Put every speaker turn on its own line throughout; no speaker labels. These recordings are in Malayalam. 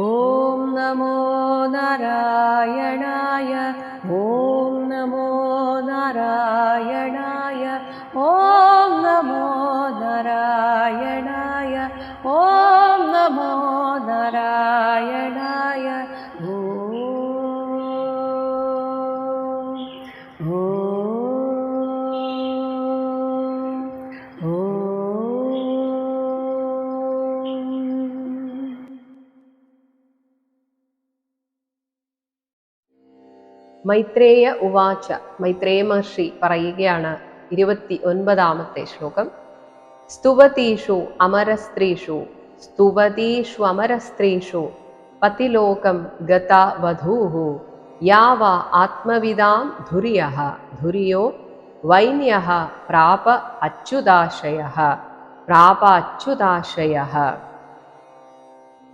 ॐ नमो नारायणाय
മൈത്രേയ ഉവാച മൈത്രേയ മഹർഷി പറയുകയാണ് ഇരുപത്തി ഒൻപതാമത്തെ ശ്ലോകം. സ്തുവതീഷു അമരസ്ത്രീഷു സ്തുവതീഷു അമരസ്ത്രീഷു പതിലോകം ഗത വധൂഹു യാവ ആത്മവിദാം ധുര്യ ധുര്യോ വൈന്യ പ്രാപ അച്യുതാശയ പ്രാപ അച്യുതാശയ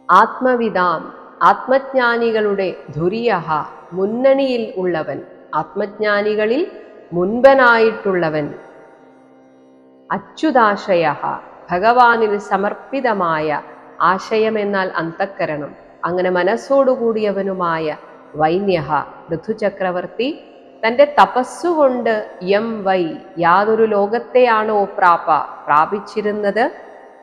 ആത്മവിദാം ആത്മജ്ഞാനികളുടെ ധുരിയ മുന്നണിയിൽ ഉള്ളവൻ ആത്മജ്ഞാനികളിൽ മുൻപനായിട്ടുള്ളവൻ. അച്യുതാശയ ഭഗവാനിൽ സമർപ്പിതമായ ആശയമെന്നാൽ അന്തക്കരണം അങ്ങനെ മനസ്സോടുകൂടിയവനുമായ വൈന്യ ഋതുചക്രവർത്തി തന്റെ തപസ്സുകൊണ്ട് യം വൈ യാതൊരു ലോകത്തെയാണോ പ്രാപ പ്രാപിച്ചിരുന്നത്?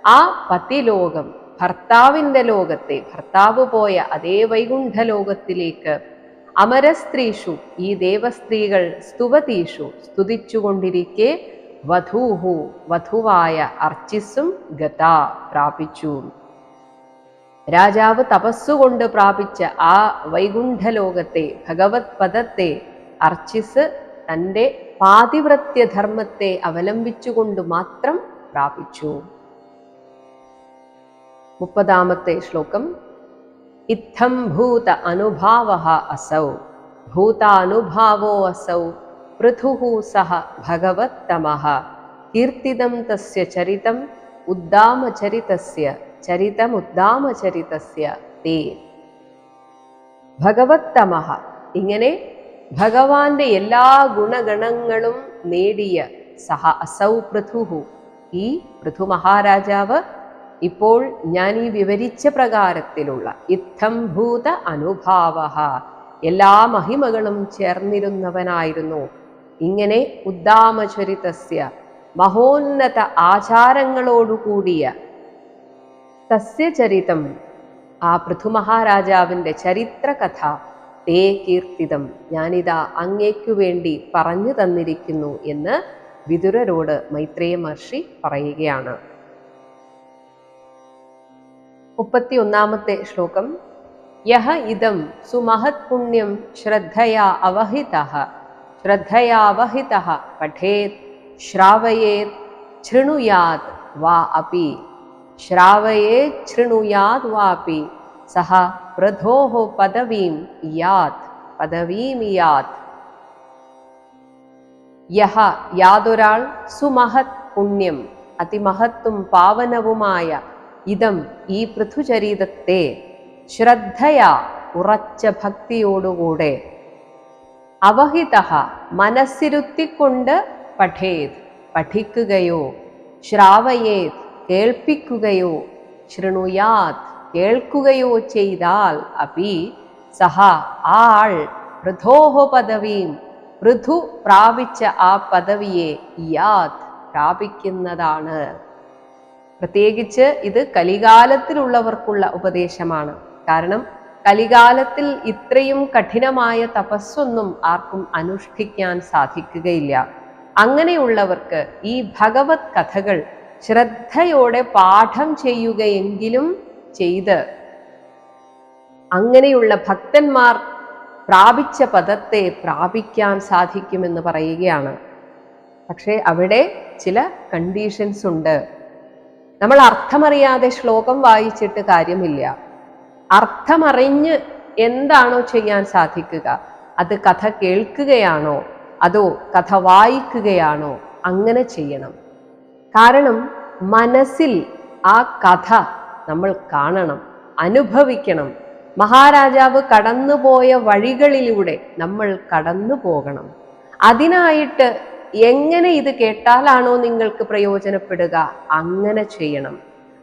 ആ പതിലോകം ഭർത്താവിന്റെ ലോകത്തെ ഭർത്താവ് പോയ അതേ വൈകുണ്ഠ ലോകത്തിലേക്ക് അമരസ്ത്രീഷു ഈ ദേവസ്ത്രീകൾ സ്തുവതീഷു സ്തുതിച്ചുകൊണ്ടിരിക്കെ വധൂഹു വധുവായ അർച്ചിസും ഗത പ്രാപിച്ചു. രാജാവ് തപസ്സുകൊണ്ട് പ്രാപിച്ച ആ വൈകുണ്ഠലോകത്തെ ഭഗവത് പദത്തെ അർച്ചിസ് തന്റെ പാതിവ്രത്യധർമ്മത്തെ അവലംബിച്ചുകൊണ്ട് മാത്രം പ്രാപിച്ചു. മുപ്പതാമത്തെ ശ്ലോകം. ഇത്തം भूत अनुभावः असौ भूतानुभावोऽसौ पृथुः सः भगवत्तमः कीर्तिदं तस्य चरितम् उद्दामचरितस्य ചരിതമുദ്ദാമചരിതസ്യ തേ. ഭഗവത്തമഹ ഇങ്ങനെ ഭഗവാന്റെ എല്ലാ ഗുണഗണങ്ങളും നേടിയ സഹ അസൗ പൃഥുഹു. ഈ പൃഥു മഹാരാജാവ് ഇപ്പോൾ ഞാൻ ഈ വിവരിച്ച പ്രകാരത്തിലുള്ള ഇത്തം ഭൂത അനുഭാവ എല്ലാ മഹിമകളും ചേർന്നിരുന്നവനായിരുന്നു. ഇങ്ങനെ ഉദ്ദാമചരിതസ്യ മഹോന്നത ആചാരങ്ങളോടുകൂടിയ തസ്യ ചരിതം ആ പൃഥുമഹാരാജാവിന്റെ ചരിത്രകഥ തേ കീർത്തിതം ഞാനിതാ അങ്ങേക്കു വേണ്ടി പറഞ്ഞു തന്നിരിക്കുന്നു എന്ന് വിതുരരോട് മൈത്രേയ മഹർഷി പറയുകയാണ്. മുപ്പത്തി ഒന്നാമത്തെ ശ്ലോകം യഹ ഇതം സുമഹത് പുണ്യം ശ്രദ്ധയാ അവഹിത ശ്രദ്ധയാ അവഹിത പഠേത് ശ്രാവയേത് ശൃണുയാത് വാ അപി ശ്രാവയേത് ശൃണുയാത് വാപി സഹ പ്രധോः പദവീം യാത് പദവീം യാത് യഹ യാതൊരാൾ സുമഹത് പുണ്യം അതിമഹത്തും പാവനവുമായ ഇതം ഈ പൃഥുചരീതത്തെ ശ്രദ്ധയാ ഉറച്ച ഭക്തിയോടുകൂടെ അവഹിത മനസ്സിരുത്തിക്കൊണ്ട് പഠേത് പഠിക്കുകയോ ശ്രാവയേത് കേൾപ്പിക്കുകയോ ശൃണുയാത് കേൾക്കുകയോ ചെയ്താൽ അപി സഹ ആൾ പൃഥോഹോ പദവിയും പൃഥു പ്രാപിച്ച ആ പദവിയെ യാത് പ്രാപിക്കുന്നതാണ്. പ്രത്യേകിച്ച് ഇത് കലികാലത്തിലുള്ളവർക്കുള്ള ഉപദേശമാണ്. കാരണം കലികാലത്തിൽ ഇത്രയും കഠിനമായ തപസ്സൊന്നും ആർക്കും അനുഷ്ഠിക്കാൻ സാധിക്കുകയില്ല. അങ്ങനെയുള്ളവർക്ക് ഈ ഭഗവത് കഥകൾ ശ്രദ്ധയോടെ പാഠം ചെയ്യുകയെങ്കിലും ചെയ്ത് അങ്ങനെയുള്ള ഭക്തന്മാർ പ്രാപിച്ച പദത്തെ പ്രാപിക്കാൻ സാധിക്കുമെന്ന് പറയുകയാണ്. പക്ഷേ അവിടെ ചില കണ്ടീഷൻസ് ഉണ്ട്. നമ്മൾ അർത്ഥമറിയാതെ ശ്ലോകം വായിച്ചിട്ട് കാര്യമില്ല. അർത്ഥമറിഞ്ഞ് എന്താണോ ചെയ്യാൻ സാധിക്കുക. അത് കഥ കേൾക്കുകയാണോ? അതോ കഥ വായിക്കുകയാണോ? അങ്ങനെ ചെയ്യണം. കാരണം മനസ്സിൽ ആ കഥ നമ്മൾ കാണണം അനുഭവിക്കണം. മഹാരാജാവ് കടന്നുപോയ വഴികളിലൂടെ നമ്മൾ കടന്നു പോകണം അതിനായിട്ട് എങ്ങനെ ഇത് കേട്ടാലാണോ നിങ്ങൾക്ക് പ്രയോജനപ്പെടുക? അങ്ങനെ ചെയ്യണം.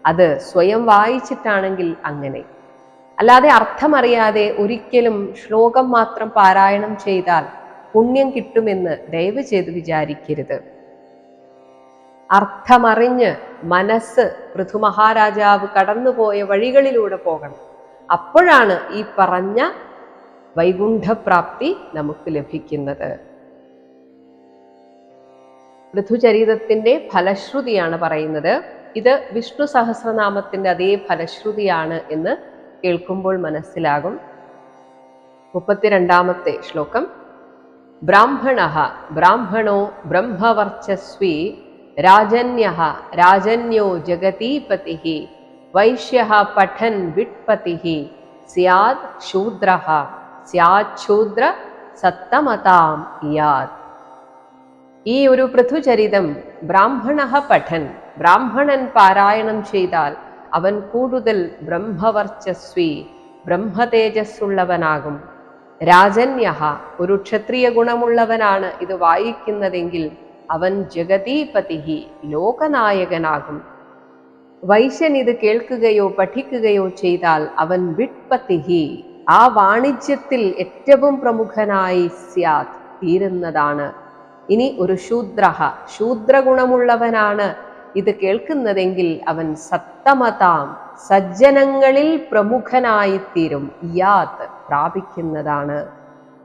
അത് സ്വയം വായിച്ചിട്ടാണെങ്കിൽ അങ്ങനെ. അല്ലാതെ അർത്ഥമറിയാതെ ഒരിക്കലും ശ്ലോകം മാത്രം പാരായണം ചെയ്താൽ പുണ്യം കിട്ടുമെന്ന് ദയവ് ചെയ്ത് വിചാരിക്കരുത്. അർത്ഥമറിഞ്ഞ് മനസ്സ് പൃഥുമഹാരാജാവ് കടന്നുപോയ വഴികളിലൂടെ പോകണം. അപ്പോഴാണ് ഈ പറഞ്ഞ വൈകുണ്ഠപ്രാപ്തി നമുക്ക് ലഭിക്കുന്നത്. പൃഥുചരിതത്തിന്റെ ഫലശ്രുതിയാണ് പറയുന്നത്. ഇത് വിഷ്ണു സഹസ്രനാമത്തിന്റെ അതേ ഫലശ്രുതിയാണ് എന്ന് കേൾക്കുമ്പോൾ മനസ്സിലാകും. മുപ്പത്തിരണ്ടാമത്തെ ശ്ലോകം. ബ്രാഹ്മണ ബ്രാഹ്മണോ ബ്രഹ്മവർച്ചസ്വി രാജന്യ രാജന്യോ ജഗതീപതി വൈശ്യ പഠൻ വിട്പതി സ്യാദ് ശൂദ്ര സ്യാച്ഛൂദ്ര സത്തമതാം യാത് ഈ ഒരു പൃഥുചരിതം ബ്രാഹ്മണ പഠൻ. ബ്രാഹ്മണൻ പാരായണം ചെയ്താൽ അവൻ കൂടുതൽ ബ്രഹ്മവർച്ചസ്വി ബ്രഹ്മതേജസ്സുള്ളവനാകും. രാജന്യ ഒരു ക്ഷത്രിയ ഗുണമുള്ളവനാണ് ഇത് വായിക്കുന്നതെങ്കിൽ അവൻ ജഗതീപതി ലോകനായകനാകും. വൈശ്യൻ ഇത് കേൾക്കുകയോ പഠിക്കുകയോ ചെയ്താൽ അവൻ വിട്പതിഹി. ആ വാണിജ്യത്തിൽ ഏറ്റവും പ്രമുഖനായി സ്യാത് തീരുന്നതാണ് ഇനി ഒരു ശൂദ്രഹ. ശൂദ്രഗുണമുള്ളവനാണ് ഇത് കേൾക്കുന്നതെങ്കിൽ അവൻ സത്തമതാം സജ്ജനങ്ങളിൽ പ്രമുഖനായിത്തീരും. യാത് പ്രാപിക്കുന്നതാണ്.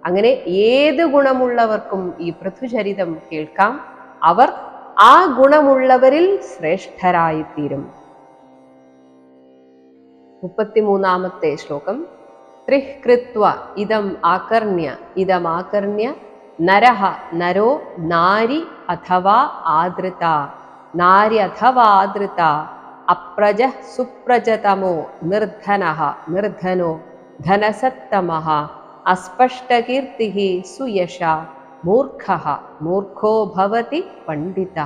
അങ്ങനെ ഏത് ഗുണമുള്ളവർക്കും ഈ പൃഥുചരിതം കേൾക്കാം. അവർ ആ ഗുണമുള്ളവരിൽ ശ്രേഷ്ഠരായിത്തീരും. മുപ്പത്തിമൂന്നാമത്തെ ശ്ലോകം. ത്രിഃ കൃത്വ ഇതം ആകർണ്യ ഇതമാകർണ്യ നരഹ നരോ നാരി അഥവാ ആദൃത. നാരി അഥവാ ആദൃത. അപ്രജ സുപ്രജതമോ നിർധന നിർധനോ. ധനസത്തമ അസ്പഷ്ടകീർത്തി സുയശ. മൂർഖ മൂർഖോ ഭവതി പണ്ഡിത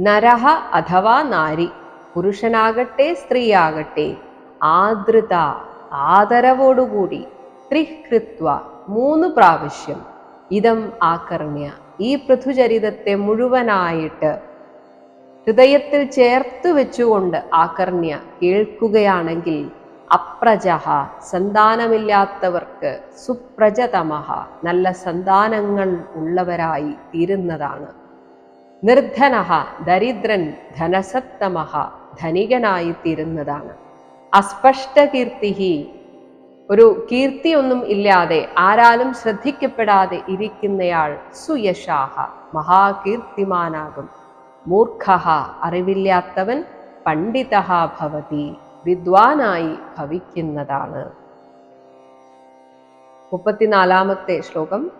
നരഹ അഥവാ നാരി. പുരുഷനാകട്ടെ സ്ത്രീയാകട്ടെ. ആദൃത ആദരവോടുകൂടി ത്രിഹൃത്വ. മൂന്ന് പ്രാവശ്യം ഇതം ആകർണ്യ ഈ പൃഥുചരിതത്തെ മുഴുവനായിട്ട് ഹൃദയത്തിൽ ചേർത്ത് വെച്ചുകൊണ്ട് ആകർണ്യ കേൾക്കുകയാണെങ്കിൽ അപ്രജഹ സന്താനമില്ലാത്തവർക്ക് സുപ്രജതമഹ നല്ല സന്താനങ്ങൾ ഉള്ളവരായി തീരുന്നതാണ്. നിർധനഹ ദരിദ്രൻ ധനസത്തമഹ ധനികനായി തീരുന്നതാണ്. അസ്പഷ്ടകീർത്തി ഒരു കീർത്തിയൊന്നും ഇല്ലാതെ ആരാലും ശ്രദ്ധിക്കപ്പെടാതെ ഇരിക്കുന്നയാൾ സുയശാഹ മഹാകീർത്തിമാനാകും. മൂർഖ അറിവില്ലാത്തവൻ പണ്ഡിത ഭവതി വിദ്വാനായി ഭവിക്കുന്നതാണ്. മുപ്പത്തിനാലാമത്തെ ശ്ലോകം.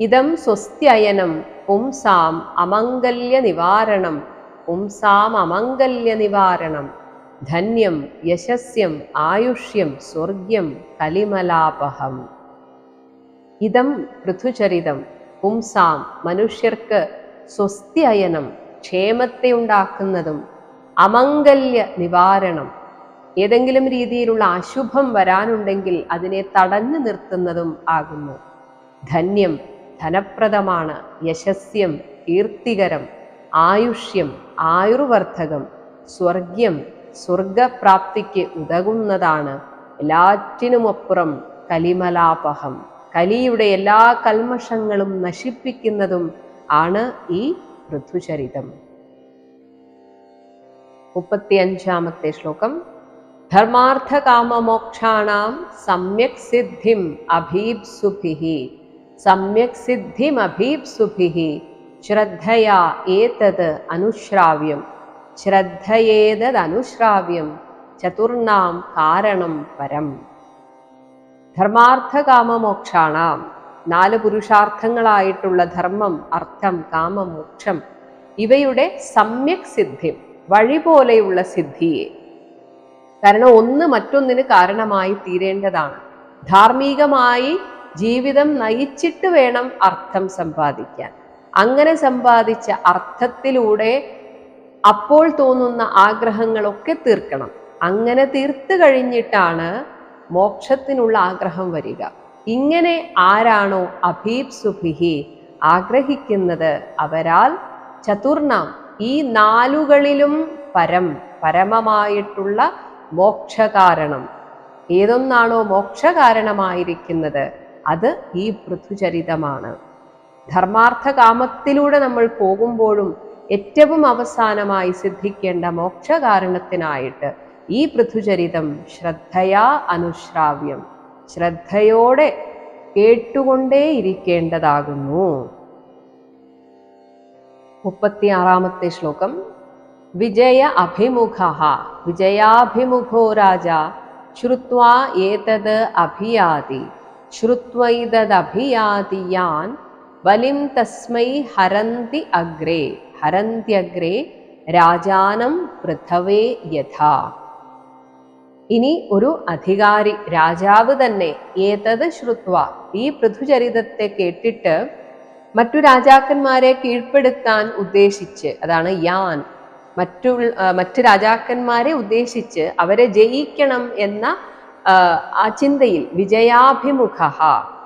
ഇതം സ്വസ്ത്യയനം പുംസാം അമംഗല്യ നിവാരണം പുംസാം അമംഗല്യ നിവാരണം ധന്യം യശസ്യം ആയുഷ്യം സ്വർഗ്യം കലിമലാപഹം ഇതം പൃഥുചരിതം പുംസാം മനുഷ്യർക്ക് സ്വസ്ത്യയനം ക്ഷേമത്തെ ഉണ്ടാക്കുന്നതും അമംഗല്യ നിവാരണം. ഏതെങ്കിലും രീതിയിലുള്ള അശുഭം വരാനുണ്ടെങ്കിൽ അതിനെ തടഞ്ഞു നിർത്തുന്നതും ആകുന്നു. ധന്യം ധനപ്രദമാണ് യശസ്യം കീർത്തികരം ആയുഷ്യം ആയുർവർദ്ധകം സ്വർഗ്യം സ്വർഗപ്രാപ്തിക്ക് ഉതകുന്നതാണ്. എല്ലാറ്റിനുമപ്പുറം കലിമലാപഹം. കലിയുടെ എല്ലാ കൽമഷങ്ങളും നശിപ്പിക്കുന്നതും ആണ് ഈ പൃഥുചരിതം മുപ്പത്തിയഞ്ചാമത്തെ ശ്ലോകം. ധർമാർത്ഥകാമമോക്ഷാണാം സമ്യക് സിദ്ധിം അഭീപ്സുഭിः. സമ്യക് സിദ്ധിം സിദ്ധിമഭീപ്സുഭിः ശ്രദ്ധയാ ഏതത് അനുശ്രാവ്യം. ശ്രദ്ധയേതനുശ്രാവ്യം ചതുർണാം കാരണം പരം. ധർമാർത്ഥകാമമോക്ഷാണാം. നാല് പുരുഷാർത്ഥങ്ങളായിട്ടുള്ള ധർമ്മം അർത്ഥം കാമം മോക്ഷം ഇവയുടെ സമ്യക് സിദ്ധി വഴി പോലെയുള്ള സിദ്ധിയെ. കാരണം ഒന്ന് മറ്റൊന്നിന് കാരണമായി തീരേണ്ടതാണ്. ധാർമ്മികമായി ജീവിതം നയിച്ചിട്ട് വേണം അർത്ഥം സമ്പാദിക്കാൻ. അങ്ങനെ സമ്പാദിച്ച അർത്ഥത്തിലൂടെ അപ്പോൾ തോന്നുന്ന ആഗ്രഹങ്ങളൊക്കെ തീർക്കണം. അങ്ങനെ തീർത്തു കഴിഞ്ഞിട്ടാണ് മോക്ഷത്തിനുള്ള ആഗ്രഹം വരിക. ഇങ്ങനെ ആരാണോ അഭീപ് സുഭിഹി ആഗ്രഹിക്കുന്നത് അവരാൽ ചതുർണാം ഈ നാലുകളിലും പരം പരമമായിട്ടുള്ള മോക്ഷകാരണം. ഏതൊന്നാണോ മോക്ഷകാരണമായിരിക്കുന്നത് അത് ഈ പൃഥുചരിതമാണ്. ധർമാർത്ഥ കാമത്തിലൂടെ നമ്മൾ പോകുമ്പോഴും ഏറ്റവും അവസാനമായി സിദ്ധിക്കേണ്ട മോക്ഷകാരണത്തിനായിട്ട് ഈ പൃഥുചരിതം ശ്രദ്ധയാ അനുശ്രാവ്യം. ശ്രദ്ധയോടെ കേട്ടുകൊണ്ടേയിരിക്കേണ്ടതാകുന്നു. മുപ്പത്തിയാറാമത്തെ ശ്ലോകം. വിജയ അഭിമുഖ. വിജയാഭിമുഖോ രാജ. ശ്രുത്വാ ഏതത് അഭിയാതി ശ്രുത്വൈതദഭിയാതി യാൻ ബലിം തസ്മൈ ഹരന്തി അഗ്രേ. ഹരന്ത്യഗ്രേ രാജാനം പൃഥവേ യഥാ ഇനി ഒരു അധികാരി രാജാവ് തന്നെ ഏതത് ശ്രുത്വ? ഈ പൃഥുചരിതത്തെ കേട്ടിട്ട് മറ്റു രാജാക്കന്മാരെ കീഴ്പ്പെടുത്താൻ ഉദ്ദേശിച്ച് അതാണ് യാൻ. മറ്റു മറ്റു രാജാക്കന്മാരെ ഉദ്ദേശിച്ച് അവരെ ജയിക്കണം എന്ന ആ, ചിന്തയിൽ വിജയാഭിമുഖ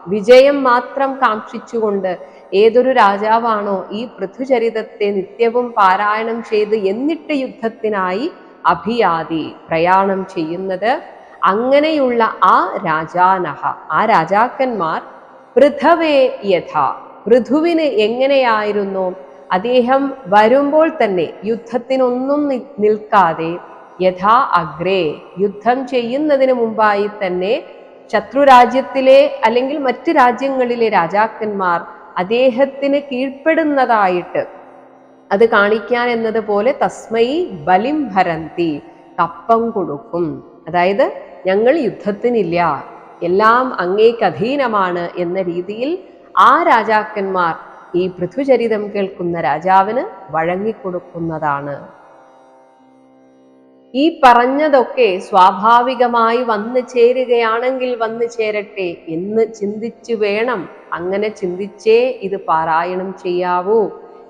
വിജയം മാത്രം കാക്ഷിച്ചുകൊണ്ട് ഏതൊരു രാജാവാണോ ഈ പൃഥുചരിതത്തെ നിത്യവും പാരായണം ചെയ്ത് എന്നിട്ട് യുദ്ധത്തിനായി അഭിയാതി പ്രയാണം ചെയ്യുന്നത് അങ്ങനെയുള്ള ആ രാജാനഹ ആ രാജാക്കന്മാർ പൃഥവേ യഥ പൃഥുവിന് എങ്ങനെയായിരുന്നു? അദ്ദേഹം വരുമ്പോൾ തന്നെ യുദ്ധത്തിനൊന്നും നിൽക്കാതെ യഥാ അഗ്രേ യുദ്ധം ചെയ്യുന്നതിന് മുമ്പായി തന്നെ ശത്രുരാജ്യത്തിലെ അല്ലെങ്കിൽ മറ്റ് രാജ്യങ്ങളിലെ രാജാക്കന്മാർ അദ്ദേഹത്തിന് കീഴ്പ്പെടുന്നതായിട്ട്. അത് കാണിക്കാൻ എന്നതുപോലെ തസ്മൈ ബലിം ഭരന്തി കപ്പം കൊടുക്കും. അതായത് ഞങ്ങൾ യുദ്ധത്തിനില്ല എല്ലാം അങ്ങേക്ക് അധീനമാണ് എന്ന രീതിയിൽ ആ രാജാക്കന്മാർ ഈ പൃഥുചരിതം കേൾക്കുന്ന രാജാവിന് വഴങ്ങിക്കൊടുക്കുന്നതാണ്. ഈ പറഞ്ഞതൊക്കെ സ്വാഭാവികമായി വന്നു ചേരുകയാണെങ്കിൽ വന്നു ചേരട്ടെ എന്ന് ചിന്തിച്ചു വേണം. അങ്ങനെ ചിന്തിച്ചേ ഇത് പാരായണം ചെയ്യാവൂ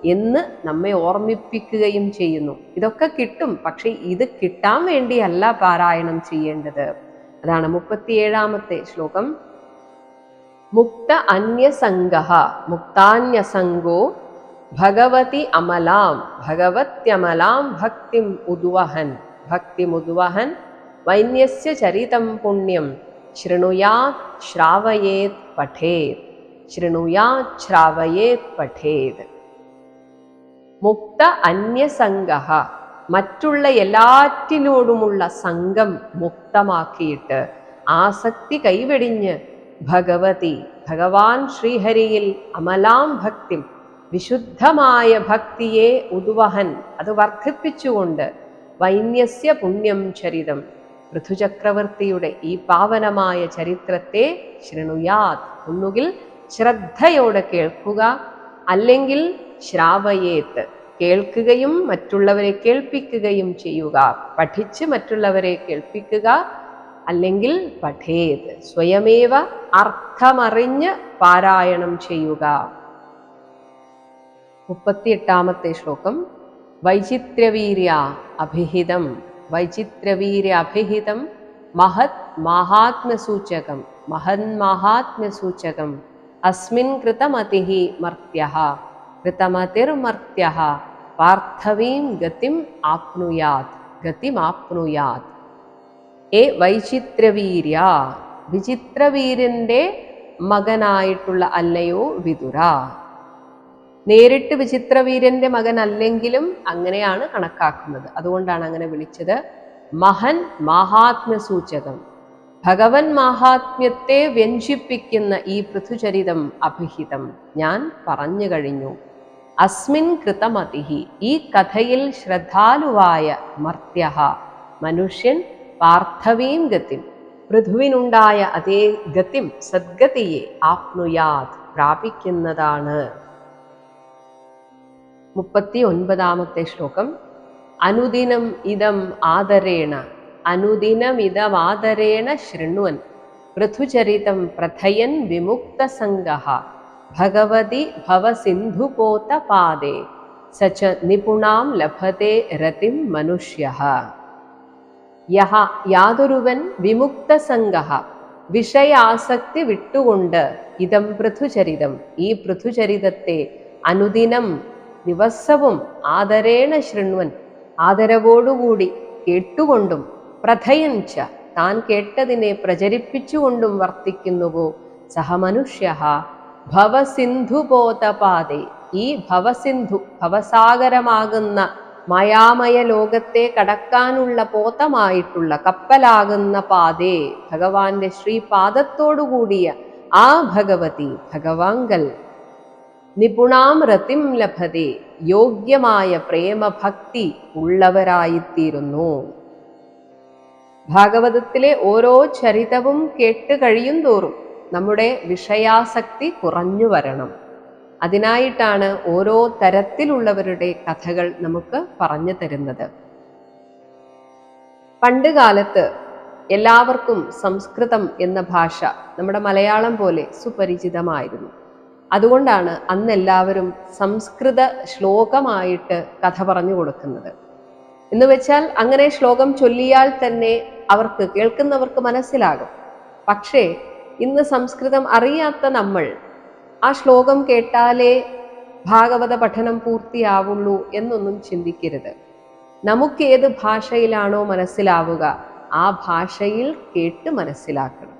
എന്ന് നമ്മെ ഓർമ്മിപ്പിക്കുകയും ചെയ്യുന്നു. ഇതൊക്കെ കിട്ടും പക്ഷെ ഇത് കിട്ടാൻ വേണ്ടിയല്ല പാരായണം ചെയ്യേണ്ടത്. അതാണ് മുപ്പത്തിയേഴാമത്തെ ശ്ലോകം. മുക്ത അന്യസംഗ മുക്താന്യസംഗോ ഭഗവതി അമലാം ഭഗവത്യമലാം ഭക്തിം ഉദ്വഹൻ. ഭക്തിമുദ്വഹൻ വൈന്യസ്യ ചരിതം പുണ്യം. ശൃണുയാത് ശ്രാവയേത് പഠേത്. ശൃണുയാത് ശ്രാവയേത് പഠേത്. മുക്ത അന്യസംഗ മറ്റുള്ള എല്ലാറ്റിനോടുമുള്ള സംഘം മുക്തമാക്കിയിട്ട് ആസക്തി കൈവെടിഞ്ഞ് ഭഗവതി ഭഗവാൻ ശ്രീഹരിയിൽ അമലാം ഭക്തി. വിശുദ്ധമായ ഭക്തിയെ ഉദ്വഹൻ അത് വർദ്ധിപ്പിച്ചുകൊണ്ട് വൈന്യസ്യ പുണ്യം ചരിതം. പൃഥുചക്രവർത്തിയുടെ ഈ പാവനമായ ചരിത്രത്തെ ശൃണുയാത്. ഒന്നുകിൽ ശ്രദ്ധയോടെ കേൾക്കുക അല്ലെങ്കിൽ ശ്രാവയേത്ത്. കേൾക്കുകയും മറ്റുള്ളവരെ കേൾപ്പിക്കുകയും ചെയ്യുക. പഠിച്ച് മറ്റുള്ളവരെ കേൾപ്പിക്കുക അല്ലെങ്കിൽ പഠേത്. സ്വയമേവ അർത്ഥമറിഞ്ഞ് പാരായണം ചെയ്യുക. മുപ്പത്തിയെട്ടാമത്തെ ശ്ലോകം. വൈചിത്രവീര്യ അഭിഹിതം. വൈചിത്രവീര്യ അഭിഹിതം മഹത് മാഹാത്മ്യസൂചകം. മഹന്മാഹാത്മ്യസൂചകം അസ്മിൻ കൃതമതിഃ മർത്യഃ. കൃതമതിർമർത്യഃ. പാർത്ഥവീം ഗതിം ആപ്നുയാത്. ഗതിമാപ്നുയാത് ഏ വൈചിത്രവീര്യ. വിചിത്രവീര്യന്റെ മകനായിട്ടുള്ള അല്ലയോ വിതുര. നേരിട്ട് വിചിത്രവീരന്റെ മകൻ അല്ലെങ്കിലും അങ്ങനെയാണ് കണക്കാക്കുന്നത്. അതുകൊണ്ടാണ് അങ്ങനെ വിളിച്ചത്. മഹൻ മഹാത്മ്യ സൂചകം ഭഗവൻ മാഹാത്മ്യത്തെ വ്യഞ്ജിപ്പിക്കുന്ന ഈ പൃഥുചരിതം അഭിഹിതം ഞാൻ പറഞ്ഞു കഴിഞ്ഞു. അസ്മിൻ കൃതമതിഹി. ഈ കഥയിൽ ശ്രദ്ധാലുവായ മർത്യ മനുഷ്യൻ പാർത്ഥവീം ഗതിം. പൃഥുവിനുണ്ടായ അതേ ഗതിം സദ്ഗതിയെ ആപ്നുയാത് പ്രാപിക്കുന്നതാണ്. മുപ്പത്തി ഒൻപതാമത്തെ ശ്ലോകം. അനുദിനം ഇതം ആദരേണ അനുദിനമിതവാദരേണ ശൃണ്വൻ പൃഥുചരിതം പ്രഥയൻ വിമുക്തസംഗ ഭഗവതി ഭവസിന്ധുപോത പാദേ സച്ച നിപുണാം ലഭത്തെ രതിം മനുഷ്യ. യഹ യാതൊരുവൻ വിമുക്തസംഗ വിഷയാസക്തി വിട്ടുകൊണ്ട് ഇതം പൃഥുചരിതം ഈ പൃഥുചരിതത്തെ അനുദിനം ദിവസവും ആദരേണ ശൃണ്വൻ. ആദരവോടുകൂടി കേട്ടുകൊണ്ടും പ്രഥയഞ്ച താൻ കേട്ടതിനെ പ്രചരിപ്പിച്ചുകൊണ്ടും വർത്തിക്കുന്നുവോ സഹമനുഷ്യ. ഭവസിന്ധുപോതപാതെ ഈ ഭവസിന്ധു ഭവസാഗരമാകുന്ന മായാമയ ലോകത്തെ കടക്കാനുള്ള പോത്തമായിട്ടുള്ള കപ്പലാകുന്ന പാതേ ഭഗവാന്റെ ശ്രീപാദത്തോടുകൂടിയ ആ ഭഗവതി ഭഗവാങ്കൽ നിപുണാം രതിം ലഭതി യോഗ്യമായ പ്രേമഭക്തി ഉള്ളവരായിത്തീരുന്നു. ഭാഗവതത്തിലെ ഓരോ ചരിതവും കേട്ട് കഴിയും തോറും നമ്മുടെ വിഷയാസക്തി കുറഞ്ഞു വരണം. അതിനായിട്ടാണ് ഓരോ തരത്തിലുള്ളവരുടെ കഥകൾ നമുക്ക് പറഞ്ഞു തരുന്നത്. പണ്ട് കാലത്ത് എല്ലാവർക്കും സംസ്കൃതം എന്ന ഭാഷ നമ്മുടെ മലയാളം പോലെ സുപരിചിതമായിരുന്നു. അതുകൊണ്ടാണ് അന്ന് എല്ലാവരും സംസ്കൃത ശ്ലോകമായിട്ട് കഥ പറഞ്ഞു കൊടുക്കുന്നത്. എന്ന് വെച്ചാൽ അങ്ങനെ ശ്ലോകം ചൊല്ലിയാൽ തന്നെ അവർക്ക് കേൾക്കുന്നവർക്ക് മനസ്സിലാകും. പക്ഷേ ഇന്ന് സംസ്കൃതം അറിയാത്ത നമ്മൾ ആ ശ്ലോകം കേട്ടാലേ ഭാഗവത പഠനം പൂർത്തിയാവുള്ളൂ എന്നൊന്നും ചിന്തിക്കരുത്. നമുക്ക് ഏത് ഭാഷയിലാണോ മനസ്സിലാവുക ആ ഭാഷയിൽ കേട്ട് മനസ്സിലാക്കണം.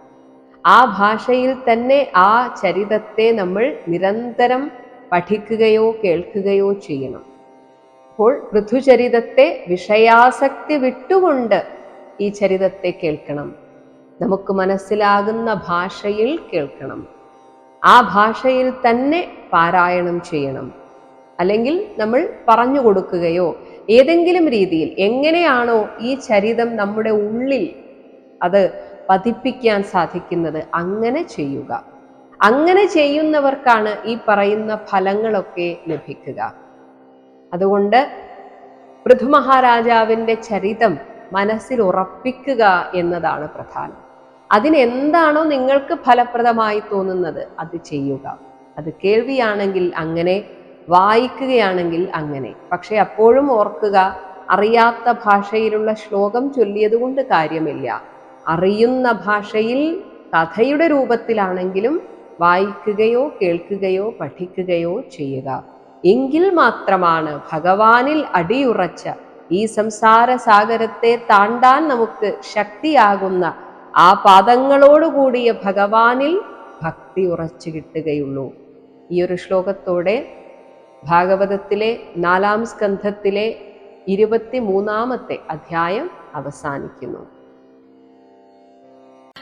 ആ ഭാഷയിൽ തന്നെ ആ ചരിതത്തെ നമ്മൾ നിരന്തരം പഠിക്കുകയോ കേൾക്കുകയോ ചെയ്യണം. അപ്പോൾ പൃഥുചരിതത്തെ വിഷയാസക്തി വിട്ടുകൊണ്ട് ഈ ചരിതത്തെ കേൾക്കണം. നമുക്ക് മനസ്സിലാകുന്ന ഭാഷയിൽ കേൾക്കണം. ആ ഭാഷയിൽ തന്നെ പാരായണം ചെയ്യണം. അല്ലെങ്കിൽ നമ്മൾ പറഞ്ഞു കൊടുക്കുകയോ ഏതെങ്കിലും രീതിയിൽ എങ്ങനെയാണോ ഈ ചരിതം നമ്മുടെ ഉള്ളിൽ അത് പതിപ്പിക്കാൻ സാധിക്കുന്നത് അങ്ങനെ ചെയ്യുക. അങ്ങനെ ചെയ്യുന്നവർക്കാണ് ഈ പറയുന്ന ഫലങ്ങളൊക്കെ ലഭിക്കുക. അതുകൊണ്ട് പൃഥുമഹാരാജാവിന്റെ ചരിതം മനസ്സിൽ ഉറപ്പിക്കുക എന്നതാണ് പ്രധാനം. അതിനെന്താണോ നിങ്ങൾക്ക് ഫലപ്രദമായി തോന്നുന്നത് അത് ചെയ്യുക. അത് കേൾവിയാണെങ്കിൽ അങ്ങനെ വായിക്കുകയാണെങ്കിൽ അങ്ങനെ. പക്ഷെ അപ്പോഴും ഓർക്കുക അറിയാത്ത ഭാഷയിലുള്ള ശ്ലോകം ചൊല്ലിയതുകൊണ്ട് കാര്യമില്ല. അറിയുന്ന ഭാഷയിൽ കഥയുടെ രൂപത്തിലാണെങ്കിലും വായിക്കുകയോ കേൾക്കുകയോ പഠിക്കുകയോ ചെയ്യുക. എങ്കിൽ മാത്രമാണ് ഭഗവാനിൽ അടിയുറച്ച ഈ സംസാര സാഗരത്തെ താണ്ടാൻ നമുക്ക് ശക്തിയാകുന്ന ആ പാദങ്ങളോടുകൂടിയ ഭഗവാനിൽ ഭക്തി ഉറച്ചു കിട്ടുകയുള്ളൂ. ഈ ഒരു ശ്ലോകത്തോടെ ഭാഗവതത്തിലെ നാലാം സ്കന്ധത്തിലെ ഇരുപത്തി മൂന്നാമത്തെ അധ്യായം അവസാനിക്കുന്നു.